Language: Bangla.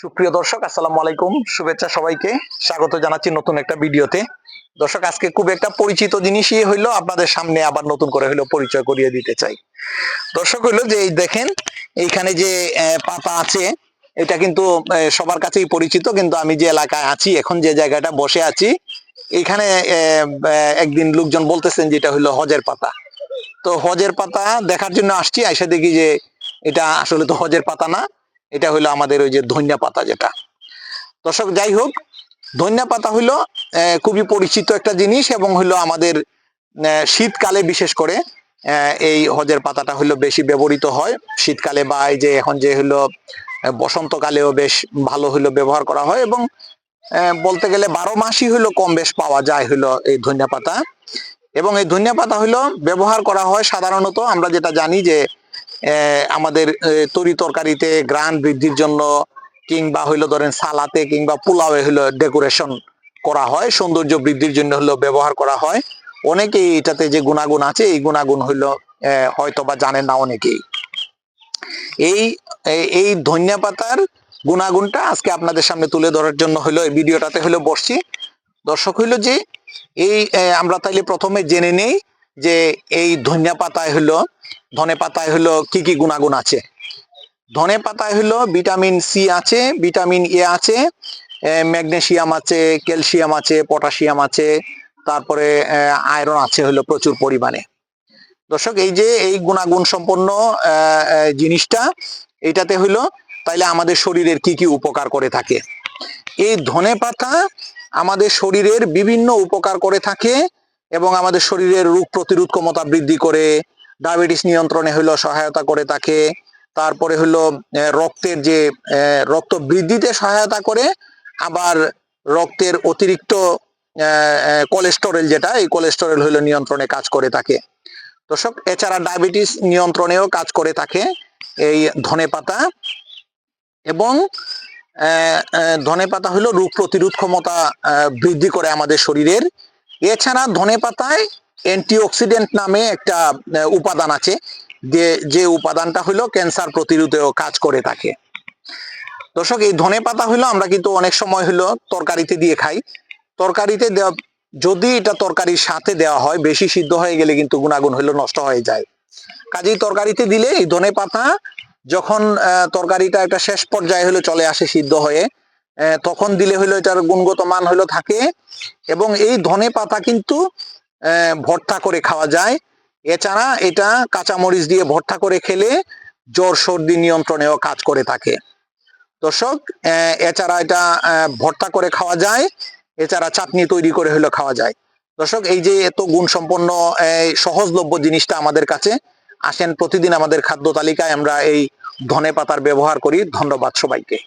সুপ্রিয় দর্শক, আসসালামু আলাইকুম। শুভেচ্ছা সবাইকে। স্বাগত জানাচ্ছি নতুন একটা ভিডিওতে। দর্শক, আজকে খুব একটা পরিচিত জিনিসই হইল, আপনাদের সামনে আবার নতুন করে হইল পরিচয় করিয়ে দিতে চাই। দর্শক, হইল যে এই দেখেন, এইখানে যে পাতা আছে, এটা কিন্তু সবার কাছেই পরিচিত, কিন্তু আমি যে এলাকায় আছি, এখন যে জায়গাটা বসে আছি এখানে একদিন লোকজন বলতেছেন যে এটা হইল হজের পাতা। তো হজের পাতা দেখার জন্য আসছি এসে দেখি যে এটা আসলে তো হজের পাতা না। এটা হলো আমাদের ওই যে ধনিয়া পাতা যেটা। দর্শক যাই হোক ধনিয়া পাতা আহ, খুবই পরিচিত একটা জিনিস এবং হইল আমাদের শীতকালে বিশেষ করে এই হজের পাতাটা হইল বেশি ব্যবহৃত হয়। শীতকালে বা এই যে এখন যে আহ, বসন্তকালেও বেশ ভালো হইল ব্যবহার করা হয় এবং বলতে গেলে বারো মাসই হইল কম বেশ পাওয়া যায় হইল এই ধনিয়া পাতা। এবং এই ধনিয়া পাতা হইল ব্যবহার করা হয় সাধারণত আমরা যেটা জানি যে আমাদের তরি তরকারিতে গ্রান বৃদ্ধির জন্য কিংবা হইল ধরেন সালাতে কিংবা পোলাওয়ে হইল ডেকোরেশন করা হয়, সৌন্দর্য বৃদ্ধির জন্য হলো ব্যবহার করা হয়। অনেকেই এটাতে যে গুণাগুণ আছে, এই গুণাগুণ হইল হয়তো বা জানেন না অনেকেই। এই এই- ধনিয়া পাতার গুণাগুণটা আজকে আপনাদের সামনে তুলে ধরার জন্য হইল, এই ভিডিওটাতে হইল বসছি। দর্শক হইল যে, এই আমরা তাইলে প্রথমে জেনে নেই যে এই ধনিয়া পাতায় হইল ধনে পাতায় হলো কি কি গুণাগুণ আছে? ধনে পাতায় হলো ভিটামিন সি আছে, ভিটামিন এ আছে ম্যাগনেশিয়াম আছে, ক্যালসিয়াম আছে, পটাশিয়াম আছে, তারপরে আয়রন আছে হলো প্রচুর পরিমাণে। দর্শক, এই যে এই গুণাগুণ সম্পন্ন জিনিসটা, এটাতে হইল তাইলে আমাদের শরীরের কি কি উপকার করে থাকে? এই ধনে পাতা আমাদের শরীরের বিভিন্ন উপকার করে থাকে এবং আমাদের শরীরের রোগ প্রতিরোধ ক্ষমতা বৃদ্ধি করে, ডায়াবেটিস নিয়ন্ত্রণে হলো সহায়তা করে থাকে তারপরে হলো রক্তের যে রক্ত বৃদ্ধিতে সহায়তা করে, আবার রক্তের অতিরিক্ত কোলেস্টেরল যেটা, এই কোলেস্টেরল হলো নিয়ন্ত্রণে কাজ করে থাকে দর্শক, এছাড়া ডায়াবেটিস নিয়ন্ত্রণেও কাজ করে থাকে এই ধনে পাতা এবং ধনে পাতা হলো রোগ প্রতিরোধ ক্ষমতা বৃদ্ধি করে আমাদের শরীরের। এছাড়া ধনে পাতায় অ্যান্টিঅক্সিডেন্ট নামে একটা উপাদান আছে, যে যে উপাদানটা হলো ক্যান্সার প্রতিরোধেও কাজ করে থাকে। দর্শক, এই ধনে পাতা হলো, আমরা কিন্তু অনেক সময় হলো তরকারিতে দিয়ে খাই। তরকারিতে দেওয়া, যদি এটা তরকারির সাথে দেওয়া হয়, বেশি সিদ্ধ হয়ে গেলে কিন্তু গুণাগুণ হলো নষ্ট হয়ে যায়। কাজেই তরকারিতে দিলে এই ধনে পাতা যখন তরকারিটা একটা শেষ পর্যায়ে হলো চলে আসে সিদ্ধ হয়ে তখন দিলে হইল এটার গুণগত মান হইল থাকে। এবং এই ধনে পাতা কিন্তু ভর্তা করে খাওয়া যায়। এছাড়া এটা কাঁচামরিচ দিয়ে ভর্তা করে খেলে জ্বর, সর্দি নিয়ন্ত্রণেও কাজ করে থাকে। দর্শক এছাড়া এটা ভর্তা করে খাওয়া যায়। এছাড়া চাটনি তৈরি করে হলো খাওয়া যায়। দর্শক, এই যে এত গুণ সম্পন্ন সহজলভ্য জিনিসটা আমাদের কাছে, আসেন প্রতিদিন আমাদের খাদ্য তালিকায় আমরা এই ধনে পাতার ব্যবহার করি। ধন্যবাদ সবাইকে।